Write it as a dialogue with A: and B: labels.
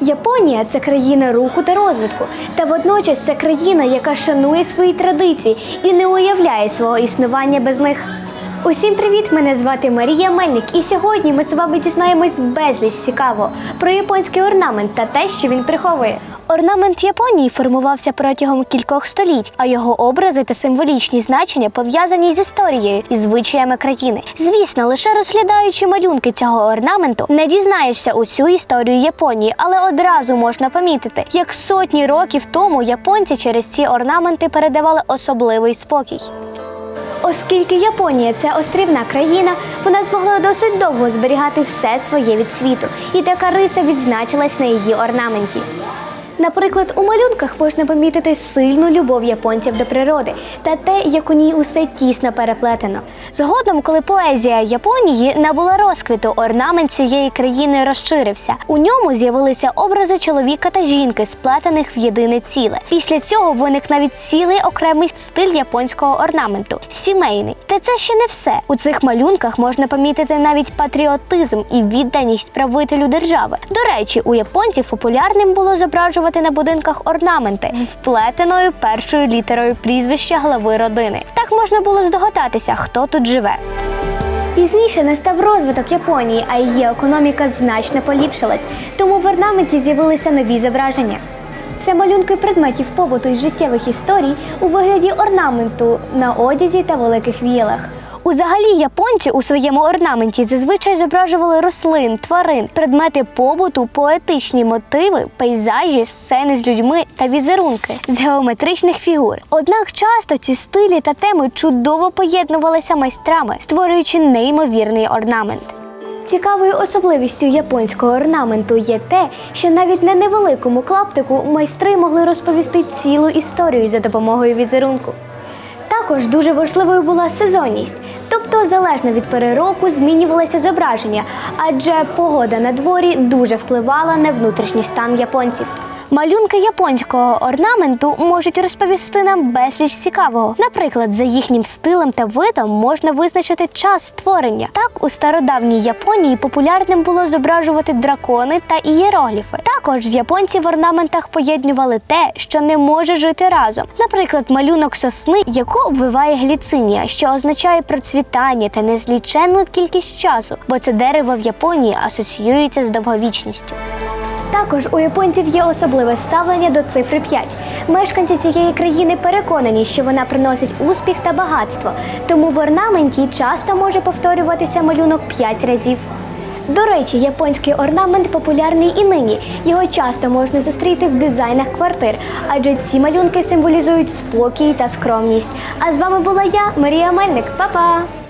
A: Японія це країна руху та розвитку, та водночас це країна, яка шанує свої традиції і не уявляє свого існування без них. Усім привіт! Мене звати Марія Мельник, і сьогодні ми з вами дізнаємось безліч цікавого про японський орнамент та те, що він приховує. Орнамент Японії формувався протягом кількох століть, а його образи та символічні значення пов'язані з історією і звичаями країни. Звісно, лише розглядаючи малюнки цього орнаменту, не дізнаєшся усю історію Японії, але одразу можна помітити, як сотні років тому японці через ці орнаменти передавали особливий спокій. Оскільки Японія це острівна країна, вона змогла досить довго зберігати все своє від світу, і така риса відзначилась на її орнаменті. Наприклад, у малюнках можна помітити сильну любов японців до природи та те, як у ній усе тісно переплетено. Згодом, коли поезія Японії набула розквіту, орнамент цієї країни розширився. У ньому з'явилися образи чоловіка та жінки, сплетених в єдине ціле. Після цього виник навіть цілий окремий стиль японського орнаменту сімейний. Та це ще не все. У цих малюнках можна помітити навіть патріотизм і відданість правителю держави. До речі, у японців популярним було зображувати на будинках орнаменти з вплетеною першою літерою прізвища глави родини. Так можна було здогадатися, хто тут живе. Пізніше настав розвиток Японії, а її економіка значно поліпшилась, тому в орнаменті з'явилися нові зображення. Це малюнки предметів побуту і життєвих історій у вигляді орнаменту на одязі та великих віялах. Узагалі японці у своєму орнаменті зазвичай зображували рослин, тварин, предмети побуту, поетичні мотиви, пейзажі, сцени з людьми та візерунки з геометричних фігур. Однак часто ці стилі та теми чудово поєднувалися майстрами, створюючи неймовірний орнамент. Цікавою особливістю японського орнаменту є те, що навіть на невеликому клаптику майстри могли розповісти цілу історію за допомогою візерунку. Також дуже важливою була сезонність, тобто залежно від пори року змінювалося зображення, адже погода на дворі дуже впливала на внутрішній стан японців. Малюнки японського орнаменту можуть розповісти нам безліч цікавого. Наприклад, за їхнім стилем та видом можна визначити час створення. Так, у стародавній Японії популярним було зображувати дракони та ієрогліфи. Також з японці в орнаментах поєднювали те, що не може жити разом. Наприклад, малюнок сосни, яку обвиває гліцинія, що означає процвітання та незліченну кількість часу, бо це дерево в Японії асоціюється з довговічністю. Також у японців є особливе ставлення до цифри 5. Мешканці цієї країни переконані, що вона приносить успіх та багатство, тому в орнаменті часто може повторюватися малюнок 5 разів. До речі, японський орнамент популярний і нині. Його часто можна зустріти в дизайнах квартир, адже ці малюнки символізують спокій та скромність. А з вами була я, Марія Мельник. Па-па!